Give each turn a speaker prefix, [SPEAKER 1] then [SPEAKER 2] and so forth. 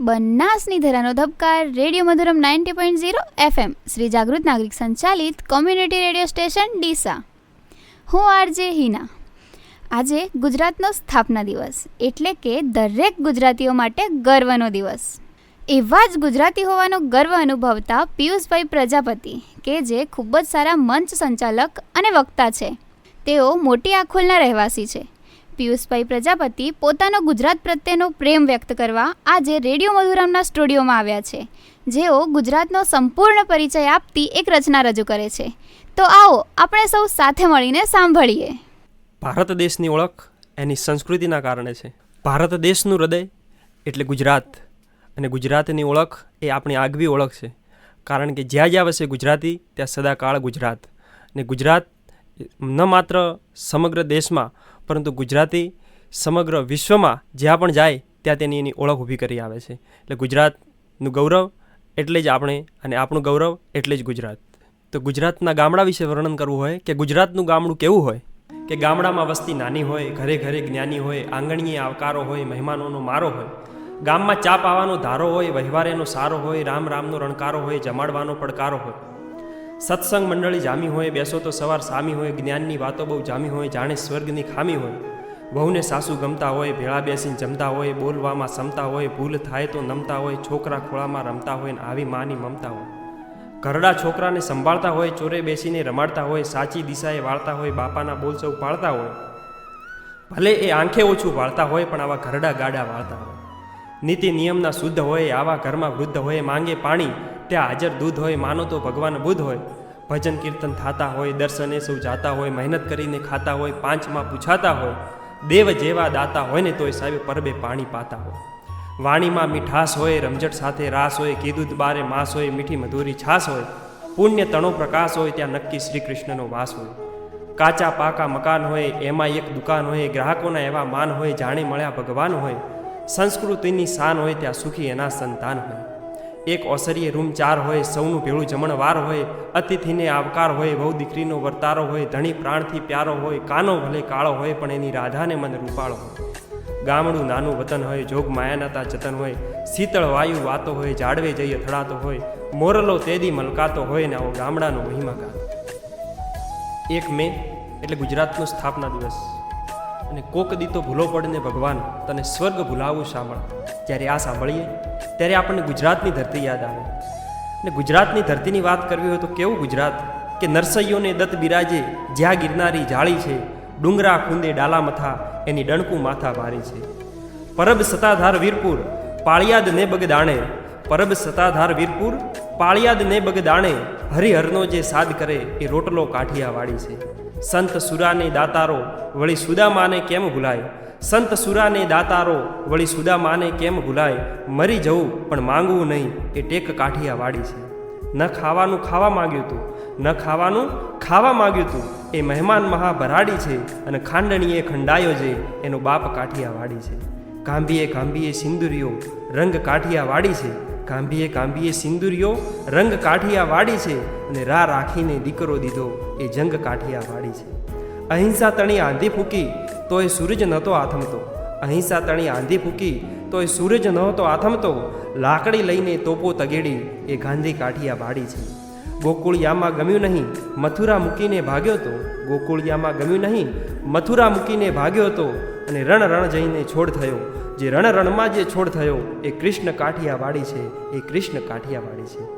[SPEAKER 1] બનાસની ધરાનો ધબકાર, radio Madhuram ninety point zero FM. Shri જાગૃત નાગરિક સંચાલિત કોમ્યુનિટી રેડિયો સ્ટેશન, ડીસા. હું આરજે હિના. આજે ગુજરાતનો સ્થાપના દિવસ, એટલે કે દરેક ગુજરાતીઓ માટે ગર્વનો દિવસ. એવા જ ગુજરાતી હોવાનો ગર્વ અનુભવતા પિયુષભાઈ પ્રજાપતિ, કે જે ખૂબ જ સારા મંચ સંચાલક અને વક્તા છે. તેઓ મોટી આખોલના રહેવાસી છે. પિયુષભાઈ પ્રજાપતિ પોતાનો ગુજરાત પ્રત્યેનો પ્રેમ વ્યક્ત કરવા આજે રેડિયો મધુરામના સ્ટુડિયોમાં આવ્યા છે. જેઓ ગુજરાતનો સંપૂર્ણ પરિચય આપતી એક રચના રજૂ કરે છે. તો આવો આપણે સૌ સાથે મળીને સાંભળીએ.
[SPEAKER 2] ભારત દેશની ઓળખ એની સંસ્કૃતિના કારણે છે. ભારત દેશનું હૃદય એટલે ગુજરાત. અને ગુજરાતની ઓળખ એ આપણી આગવી ઓળખ છે. કારણ કે જ્યાં જ્યાં વસે ગુજરાતી, ત્યાં સદાકાળ ગુજરાત. ને ગુજરાત ન માત્ર સમગ્ર દેશમાં પરંતુ ગુજરાતી સમગ્ર વિશ્વમાં જ્યાં પણ જાય, ત્યાં તેની એની ઓળખ ઊભી કરી આવે છે. એટલે ગુજરાતનું ગૌરવ એટલે જ આપણે અને આપણું ગૌરવ એટલે જ ગુજરાત. તો ગુજરાતના ગામડા વિશે વર્ણન કરવું હોય કે ગુજરાતનું ગામડું કેવું હોય? કે ગામડામાં વસ્તી નાની હોય, ઘરે ઘરે જ્ઞાની હોય, આંગણીએ આવકારો હોય, મહેમાનોનો મારો હોય? ગામમાં ચા પાવાનો ધારો હોય વહેવારેનો સારો હોય, રામ રામનો રણકારો હોય, જમાડવાનો પડકારો હોય? સત્સંગ મંડળી જામી હોય, બેસો તો સવાર સામી હોય, જ્ઞાનની વાતો બહુ જામી હોય, જાણે સ્વર્ગની ખામી હોય. વહુને સાસુ ગમતા હોય, ભેળા બેસીને જમતા હોય, બોલવામાં સમતા હોય, ભૂલ થાય તો નમતા હોય, છોકરા ખોળામાં રમતા હોય ને આવી માની મમતા હોય. ઘરડા છોકરાને સંભાળતા હોય, ચોરે બેસીને રમાડતા હોય, સાચી દિશાએ વાળતા હોય, બાપાના બોલ સૌ પાળતા હોય. ભલે એ આંખે ઓછું વાળતા હોય, પણ આવા ઘરડા ગાડા વાળતા હોય. નીતિ નિયમના શુદ્ધ હોય, આવા ઘરમાં વૃદ્ધ હોય, માંગે પાણી ત્યાં હાજર દૂધ હોય, માનો તો ભગવાન બુદ્ધ હોય. ભજન કીર્તન થતા હોય, દર્શને સૌ જાતા હોય, મહેનત કરીને ખાતા હોય, પાંચમાં પૂછાતા હોય, દેવ જેવા દાતા હોય ને તોય સાહેબ પરબે પાણી પાતા હોય. વાણીમાં મીઠાશ હોય, રમઝટ સાથે રાસ હોય કીધું બારે માસ હોય, મીઠી મધુરી છાસ હોય, પુણ્ય તણો પ્રકાશ હોય, ત્યાં નક્કી શ્રી કૃષ્ણનો વાસ હોય. કાચા પાકા મકાન હોય, એમાં એક દુકાન હોય, ગ્રાહકોના એવા માન હોય, જાણે મળ્યા ભગવાન હોય. સંસ્કૃતિની શાન હોય, ત્યાં સુખી એના સંતાન હોય. એક ઓસરીએ રૂમ ચાર હોય, સૌનું ભેળું જમણવાર હોય, અતિથિને આવકાર હોય, વહુ દીકરીનો વર્તારો હોય, ધણી પ્રાણથી પ્યારો હોય, કાનો ભલે કાળો હોય, પણ એની રાધાને મન રૂપાળો હોય. ગામડું નાનું વતન હોય, જોગ માયાનાતા જતન હોય, શીતળ વાયુ વાતો હોય જાડવે જઈ અથડાતો હોય, મોરલો તેદી મલકાતો હોય ને આવો ગામડાનો મહિમા ગાતો એક મે એટલે ગુજરાતનો સ્થાપના દિવસ. અને કોક દીતો ભૂલો પડને ભગવાન, તને સ્વર્ગ ભૂલાવું સાંભળ જ્યારે આ સાંભળીએ, ત્યારે આપણને ગુજરાતની ધરતી યાદ આવે. અને ગુજરાતની ધરતીની વાત કરવી હોય તો કેવું ગુજરાત? કે નરસૈયોને દત્ત બિરાજે, જ્યાં ગિરનારી જાળી છે, ડુંગરા ખૂંદે ડાલા મથા, એની ડણકું માથા ભારી છે. પરબ સતાધાર વીરપુર, પાળિયાદ ને બગદાણે. પરબ સતાધાર વીરપુર, પાળિયાદ ને બગદાણે. હરિહરનો જે સાદ કરે એ રોટલો કાઠિયાવાડી છે. સંત સુરાને દાતારો, વળી સુદામાને કેમ ભૂલાય? સંત સુરાને દાતારો, વળી સુદામાને કેમ ભૂલાય? મરી જવું, પણ માંગવું નહીં, એ ટેક કાઠિયાવાડી છે. ન ખાવાનું ખાવા માંગ્યું તું, ન ખાવાનું ખાવા માંગ્યું તું, એ મહેમાન મહાભરાડી છે અને ખાંડણીએ ખંડાયો છે, એનો બાપ કાઠિયાવાડી છે. ગાંભીએ ગાંભીએ સિંદુરીઓ રંગ કાઠિયાવાડી છે. ગાંભીએ ગાંભીએ સિંદુરીઓ રંગ કાઠિયાવાડી છે અને રા રાખીને દીકરો દીધો, એ જંગ કાઠિયાવાડી છે. અહિંસા તણી આંધી ફૂકી તોય સૂરજ નહોતો આથમતો. અહિંસા તણી આંધી ફૂકી તોય સૂરજ નહોતો આથમતો. લાકડી લઈને તોપો તગેડી એ ગાંધી કાઠિયા ભાડી છે. ગોકુળિયામાં ગમ્યું નહીં, મથુરા મૂકીને ભાગ્યો તો. ગોકુળિયામાં ગમ્યું નહીં, મથુરા મૂકીને ભાગ્યો હતો અને રણ રણ જઈને છોડ થયો. જે રણ રણમાં જે છોડ થયો એ કૃષ્ણ કાઠિયાવાડી છે, એ કૃષ્ણ કાઠિયાવાડી છે.